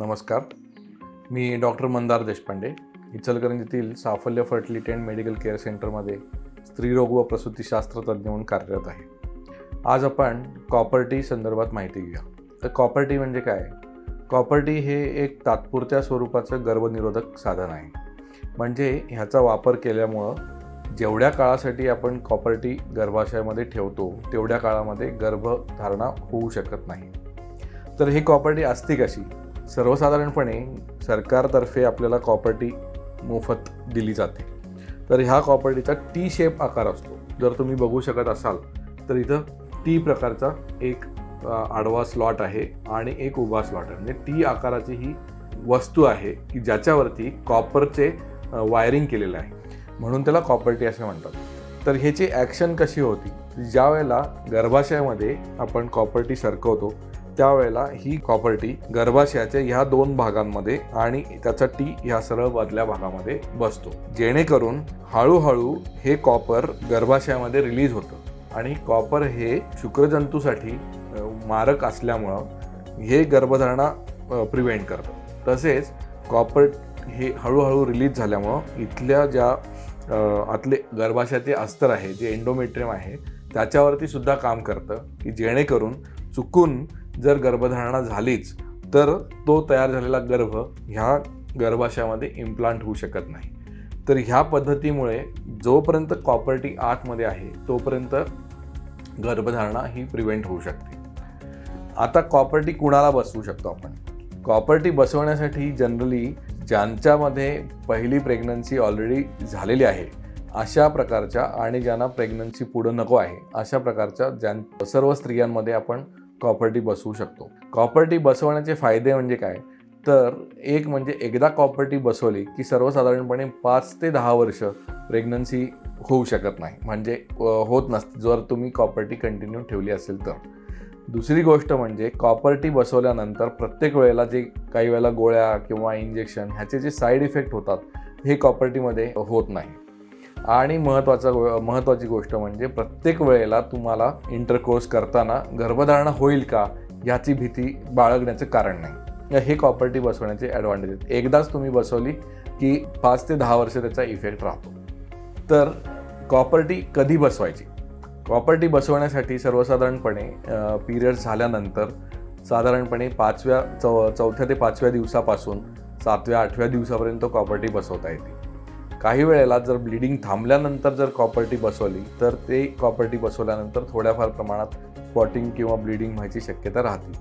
नमस्कार. मी doctor Mandar Deshpande. इचलकरंजीतील Saphalya fertility and medical care सेंटरमध्ये स्त्रीरोग व प्रसूतीशास्त्र तज्ज्ञ म्हणून कार्यरत आहे. आज आपण कॉपर्टी संदर्भात माहिती घेऊया. तर कॉपर्टी म्हणजे काय? कॉपर्टी हे एक तात्पुरत्या स्वरूपाचं गर्भनिरोधक साधन आहे. म्हणजे ह्याचा वापर केल्यामुळं जेवढ्या काळासाठी आपण कॉपर्टी गर्भाशयामध्ये ठेवतो तेवढ्या काळामध्ये गर्भधारणा होऊ शकत नाही. तर ही कॉपर्टी असते कशी? सर्वसाधारणपणे सरकारतर्फे आपल्याला कॉपर्टी मोफत दिली जाते. तर ह्या कॉपर्टीचा टी शेप आकार असतो. जर तुम्ही बघू शकत असाल तर इथं टी प्रकारचा एक आडवा स्लॉट आहे आणि एक उभा स्लॉट आहे. म्हणजे टी आकाराची ही वस्तू आहे की ज्याच्यावरती कॉपरचे वायरिंग केलेलं आहे. म्हणून त्याला कॉपर्टी असे म्हणतात. तर ह्याची ॲक्शन कशी होती? ज्या वेळेला गर्भाशयामध्ये आपण कॉपर्टी सरकवतो त्यावेळेला ही कॉपर्टी गर्भाशयाच्या ह्या दोन भागांमध्ये आणि त्याचा टी ह्या सरळ मधल्या भागामध्ये बसतो. जेणेकरून हळूहळू हे कॉपर गर्भाशयामध्ये रिलीज होतं. आणि कॉपर हे शुक्रजंतूसाठी मारक असल्यामुळं हे गर्भधारणा प्रिव्हेंट करतं. तसेच कॉपर हे हळूहळू रिलीज झाल्यामुळं इथल्या ज्या आतले गर्भाशयाचे अस्तर आहे जे एंडोमेट्रियम आहे त्याच्यावरती सुद्धा काम करतं की जेणेकरून चुकून जर गर्भधारणा झालीच तर तो तयार झालेला गर्भ ह्या गर्भाशयामध्ये इम्प्लांट होऊ शकत नाही. तर ह्या पद्धतीमुळे जोपर्यंत कॉपर्टी आतमध्ये आहे तोपर्यंत गर्भधारणा ही प्रिव्हेंट होऊ शकते. आता कॉपर्टी कुणाला बसवू शकतो आपण? कॉपर्टी बसवण्यासाठी जनरली ज्यांच्यामध्ये पहिली प्रेग्नन्सी ऑलरेडी झालेली आहे अशा प्रकारच्या आणि ज्यांना प्रेग्नन्सी पुढं नको आहे अशा प्रकारच्या ज्यां सर्व स्त्रियांमध्ये आपण कॉपर्टी बसवू शकतो. कॉपर्टी बसवण्याचे फायदे म्हणजे काय? तर एक म्हणजे एकदा कॉपर्टी बसवली की सर्वसाधारणपणे पाच ते दहा वर्ष प्रेग्नन्सी होऊ शकत नाही. म्हणजे होत नसते जर तुम्ही कॉपर्टी कंटिन्यू ठेवली असेल तर. दुसरी गोष्ट म्हणजे कॉपर्टी बसवल्यानंतर प्रत्येक वेळेला जे काही वेळेला गोळ्या किंवा इंजेक्शन ह्याचे जे साईड इफेक्ट होतात हे कॉपर्टीमध्ये होत नाही. आणि महत्त्वाचा गो महत्त्वाची गोष्ट म्हणजे प्रत्येक वेळेला तुम्हाला इंटरकोर्स करताना गर्भधारणा होईल का ह्याची भीती बाळगण्याचं कारण नाही. हे प्रॉपर्टी बसवण्याचे ॲडव्हान्टेज आहेत. एकदाच तुम्ही बसवली की पाच ते दहा वर्ष त्याचा इफेक्ट राहतो. तर प्रॉपर्टी कधी बसवायची? प्रॉपर्टी बसवण्यासाठी सर्वसाधारणपणे पिरियड झाल्यानंतर साधारणपणे पाचव्या चौ चौथ्या ते पाचव्या दिवसापासून सातव्या आठव्या दिवसापर्यंत प्रॉपर्टी बसवता येते. काही वेळेला जर ब्लिडिंग थांबल्यानंतर जर कॉपर्टी बसवली तर ते कॉपर्टी बसवल्यानंतर थोड्याफार प्रमाणात स्पॉटिंग किंवा ब्लिडिंग व्हायची शक्यता राहते.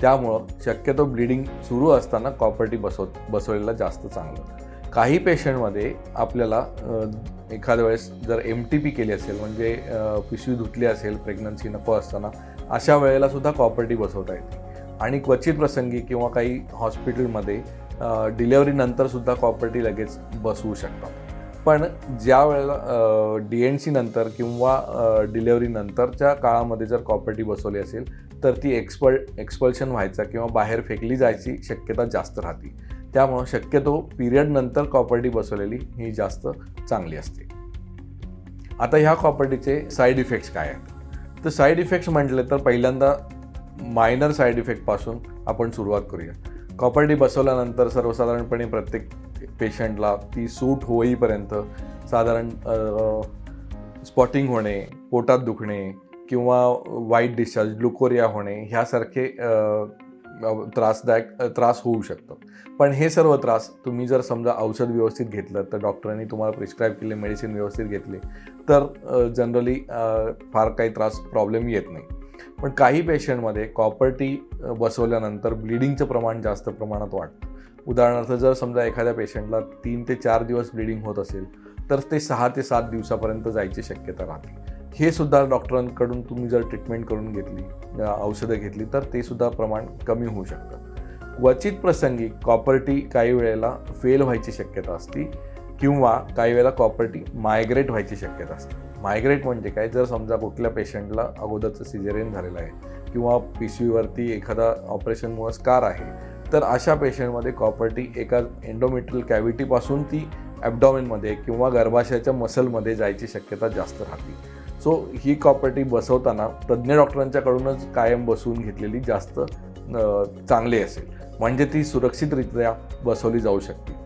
त्यामुळं शक्यतो ब्लिडिंग सुरू असताना कॉपर्टी बसव बसवलेलं जास्त चांगलं. काही पेशंटमध्ये आपल्याला एखाद्या वेळेस जर एम टी पी केली असेल म्हणजे पिशवी धुतली असेल प्रेग्नन्सी नको असताना अशा वेळेला सुद्धा कॉपर्टी बसवता येते. आणि क्वचित प्रसंगी किंवा काही हॉस्पिटलमध्ये डिलेवरीनंतरसुद्धा कॉपर्टी लगेच बसवू शकतात. पण ज्या वेळेला डी एन सी नंतर किंवा डिलेवरीनंतरच्या काळामध्ये जर कॉपर्टी बसवली असेल तर ती एक्सपल एक्सपल्शन व्हायचा किंवा बाहेर फेकली जायची शक्यता जास्त राहते. त्यामुळं शक्यतो पिरियड नंतर कॉपर्टी बसवलेली ही जास्त चांगली असते. आता ह्या कॉपर्टीचे साईड इफेक्ट्स काय आहेत? तर साईड इफेक्ट्स म्हटले तर पहिल्यांदा मायनर साईड इफेक्टपासून आपण सुरुवात करूया. कॉपर्टी बसवल्यानंतर सर्वसाधारणपणे प्रत्येक पेशंटला ती सूट होईपर्यंत साधारण स्पॉटिंग होणे पोटात दुखणे किंवा वाईट डिस्चार्ज ग्लुकोरिया होणे ह्यासारखे त्रासदायक त्रास होऊ शकतात. पण हे सर्व त्रास तुम्ही जर समजा औषध व्यवस्थित घेतलं तर डॉक्टरांनी तुम्हाला प्रिस्क्राईब केले मेडिसिन व्यवस्थित घेतले तर जनरली फार काही त्रास प्रॉब्लेम येत नाही. पण काही पेशंटमध्ये कॉपर्टी बसवल्यानंतर ब्लिडिंगचं प्रमाण जास्त प्रमाणात वाढतं. उदाहरणार्थ जर समजा एखाद्या पेशंटला तीन ते चार दिवस ब्लिडिंग होत असेल तर ते सहा ते सात दिवसापर्यंत जायची शक्यता राहते. हे सुद्धा डॉक्टरांकडून तुम्ही जर ट्रीटमेंट करून घेतली औषधं घेतली तर ते सुद्धा प्रमाण कमी होऊ शकतं. क्वचित प्रसंगी कॉपर्टी काही वेळेला फेल व्हायची शक्यता असते किंवा काही वेळेला कॉपर्टी मायग्रेट व्हायची शक्यता असते. मायग्रेट म्हणजे काय? जर समजा कुठल्या पेशंटला अगोदरचं सिजेरियन झालेलं आहे किंवा पिशवीवरती एखादा ऑपरेशनमुळं स्कार आहे तर अशा पेशंटमध्ये कॉपर्टी एका एन्डोमेट्रियल कॅव्हिटीपासून ती ॲबडॉमिनमध्ये किंवा गर्भाशयाच्या मसलमध्ये जायची शक्यता जास्त राहते. सो ही कॉपर्टी बसवताना तज्ज्ञ डॉक्टरांच्याकडूनच कायम बसवून घेतलेली जास्त चांगली असेल. म्हणजे ती सुरक्षितरित्या बसवली जाऊ शकते.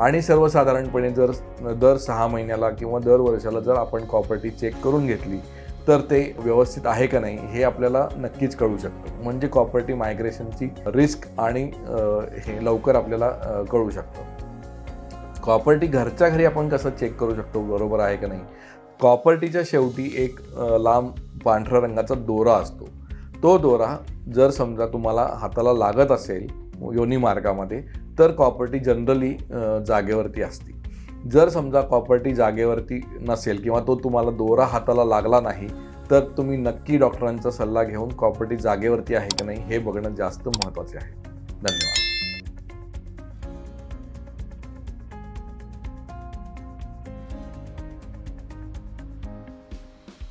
आणि सर्वसाधारणपणे जर दर सहा महिन्याला किंवा दर वर्षाला जर आपण कॉपर्टी चेक करून घेतली तर ते व्यवस्थित आहे का नाही हे आपल्याला नक्कीच कळू शकतं. म्हणजे कॉपर्टी मायग्रेशनची रिस्क आणि हे लवकर आपल्याला कळू शकतं. कॉपर्टी घरच्या घरी आपण कसं चेक करू शकतो बरोबर आहे का नाही? कॉपर्टीच्या शेवटी एक लांब पांढऱ्या रंगाचा दोरा असतो. तो दोरा जर समजा तुम्हाला हाताला लागत असेल योनी मार्गामध्ये तर कॉपर्टी जनरली जागेवरती असते. जर समजा कॉपर्टी जागेवरती नसेल किंवा तो तुम्हाला दोरा हाताला लागला नाही तर तुम्ही नक्की डॉक्टरांचा सल्ला घेऊन कॉपर्टी जागेवरती आहे की नाही हे बघणं जास्त महत्त्वाचे आहे. धन्यवाद.